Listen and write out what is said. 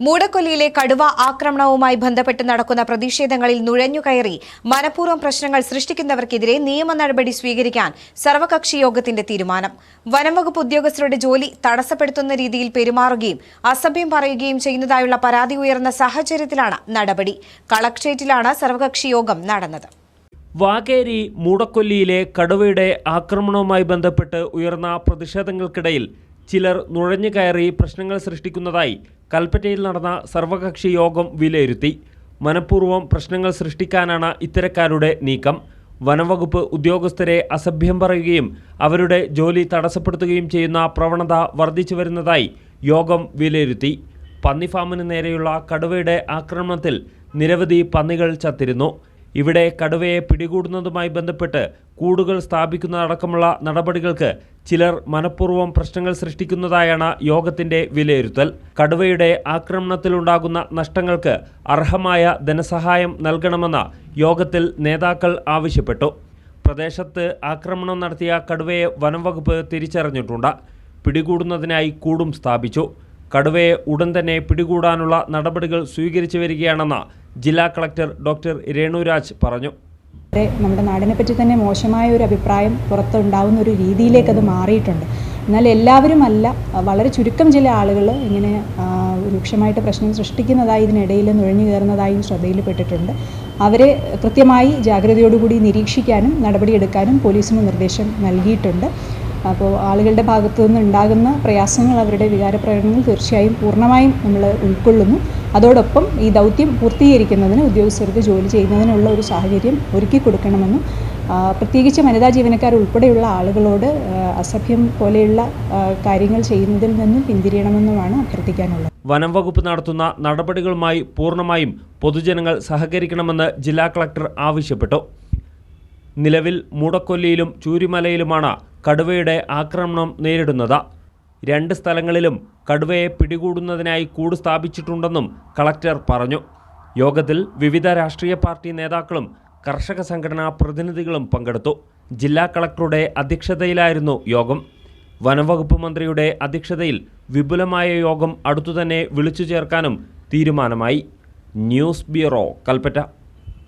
മൂടക്കൊല്ലിയിലെ കടുവ ആക്രമണവുമായി ബന്ധപ്പെട്ട് നടക്കുന്ന പ്രതിഷേധങ്ങളിൽ നുഴഞ്ഞുകയറി മനഃപൂർവം പ്രശ്നങ്ങൾ സൃഷ്ടിക്കുന്നവർക്കെതിരെ നിയമ നടപടി സ്വീകരിക്കാൻ സർവകക്ഷി യോഗത്തിന്റെ തീരുമാനം. വനംവകുപ്പ് ഉദ്യോഗസ്ഥരുടെ ജോലി തടസ്സപ്പെടുത്തുന്ന രീതിയിൽ പെരുമാറുകയും അസഭ്യം പറയുകയും ചെയ്യുന്നതായുള്ള പരാതി ഉയർന്ന സാഹചര്യത്തിലാണ് നടപടി. കളക്ട്രേറ്റിലാണ് സർവകക്ഷി യോഗം നടന്നത്. വാകേരി മൂടക്കൊല്ലിയിലെ കടുവയുടെ ആക്രമണവുമായി ബന്ധപ്പെട്ട് ഉയർന്ന പ്രതിഷേധങ്ങൾക്കിടയിൽ ചിലർ നുഴഞ്ഞു കയറി പ്രശ്നങ്ങൾ സൃഷ്ടിക്കുന്നതായി കൽപ്പറ്റയിൽ നടന്ന സർവകക്ഷി യോഗം വിലയിരുത്തി. മനഃപൂർവം പ്രശ്നങ്ങൾ സൃഷ്ടിക്കാനാണ് ഇത്തരക്കാരുടെ നീക്കം. വനംവകുപ്പ് ഉദ്യോഗസ്ഥരെ അസഭ്യം പറയുകയും അവരുടെ ജോലി തടസ്സപ്പെടുത്തുകയും ചെയ്യുന്ന പ്രവണത വർദ്ധിച്ചു വരുന്നതായി യോഗം വിലയിരുത്തി. പന്നി ഫാമിന് നേരെയുള്ള കടുവയുടെ ആക്രമണത്തിൽ നിരവധി പന്നികൾ ചത്തിരുന്നു. ഇവിടെ കടുവയെ പിടികൂടുന്നതുമായി ബന്ധപ്പെട്ട് കൂടുകൾ സ്ഥാപിക്കുന്നതടക്കമുള്ള നടപടികൾക്ക് ചിലർ മനഃപൂർവം പ്രശ്നങ്ങൾ സൃഷ്ടിക്കുന്നതായാണ് യോഗത്തിന്റെ വിലയിരുത്തൽ. കടുവയുടെ ആക്രമണത്തിലുണ്ടാകുന്ന നഷ്ടങ്ങൾക്ക് അർഹമായ ധനസഹായം നൽകണമെന്ന യോഗത്തിൽ നേതാക്കൾ ആവശ്യപ്പെട്ടു. പ്രദേശത്ത് ആക്രമണം നടത്തിയ കടുവയെ വനംവകുപ്പ് തിരിച്ചറിഞ്ഞിട്ടുണ്ട്. പിടികൂടുന്നതിനായി കൂടും സ്ഥാപിച്ചു. കടുവയെ ഉടൻ തന്നെ പിടികൂടാനുള്ള നടപടികൾ സ്വീകരിച്ചു വരികയാണെന്ന് ജില്ലാ കളക്ടർ ഡോക്ടർ രേണുരാജ് പറഞ്ഞു. നമ്മുടെ നാടിനെ പറ്റി തന്നെ മോശമായ ഒരു അഭിപ്രായം പുറത്തുണ്ടാവുന്ന ഒരു രീതിയിലേക്ക് അത് മാറിയിട്ടുണ്ട്. എന്നാൽ എല്ലാവരും അല്ല വളരെ ചുരുക്കം ചില ആളുകൾ ഇങ്ങനെ രൂക്ഷമായിട്ട് പ്രശ്നം സൃഷ്ടിക്കുന്നതായി ഇതിനിടയിൽ നുഴഞ്ഞു കയറുന്നതായും ശ്രദ്ധയിൽപ്പെട്ടിട്ടുണ്ട്. അവരെ കൃത്യമായി ജാഗ്രതയോടുകൂടി നിരീക്ഷിക്കാനും നടപടിയെടുക്കാനും പോലീസിന് നിർദ്ദേശം നൽകിയിട്ടുണ്ട്. അപ്പോൾ ആളുകളുടെ ഭാഗത്തു നിന്ന് ഉണ്ടാകുന്ന പ്രയാസങ്ങൾ അവരുടെ വികാരപ്രകടനങ്ങൾ തീർച്ചയായും പൂർണമായും നമ്മൾ ഉൾക്കൊള്ളുന്നു. അതോടൊപ്പം ഈ ദൗത്യം പൂർത്തീകരിക്കുന്നതിന് ഉദ്യോഗസ്ഥർക്ക് ജോലി ചെയ്യുന്നതിനുള്ള ഒരു സാഹചര്യം ഒരുക്കി കൊടുക്കണമെന്നും പ്രത്യേകിച്ച് വനിതാ ജീവനക്കാർ ഉൾപ്പെടെയുള്ള ആളുകളോട് അസഭ്യം പോലെയുള്ള കാര്യങ്ങൾ ചെയ്യുന്നതിൽ നിന്നും പിന്തിരിയണമെന്നുമാണ് അഭ്യർത്ഥിക്കാനുള്ളത്. വനം വകുപ്പ് നടത്തുന്ന നടപടികളുമായി പൂർണമായും പൊതുജനങ്ങൾ സഹകരിക്കണമെന്ന് ജില്ലാ കളക്ടർ ആവശ്യപ്പെട്ടു. നിലവിൽ മൂടക്കൊല്ലിയിലും ചൂരിമലയിലുമാണ് കടുവയുടെ ആക്രമണം നേരിടുന്നത്. രണ്ട് സ്ഥലങ്ങളിലും കടുവയെ പിടികൂടുന്നതിനായി കൂട് സ്ഥാപിച്ചിട്ടുണ്ടെന്നും കളക്ടർ പറഞ്ഞു. യോഗത്തിൽ വിവിധ രാഷ്ട്രീയ പാർട്ടി നേതാക്കളും കർഷക സംഘടനാ പ്രതിനിധികളും പങ്കെടുത്തു. ജില്ലാ കളക്ടറുടെ അധ്യക്ഷതയിലായിരുന്നു യോഗം. വനംവകുപ്പ് മന്ത്രിയുടെ അധ്യക്ഷതയിൽ വിപുലമായ യോഗം അടുത്തുതന്നെ വിളിച്ചു ചേർക്കാനും തീരുമാനമായി. News bureau Kalpetta.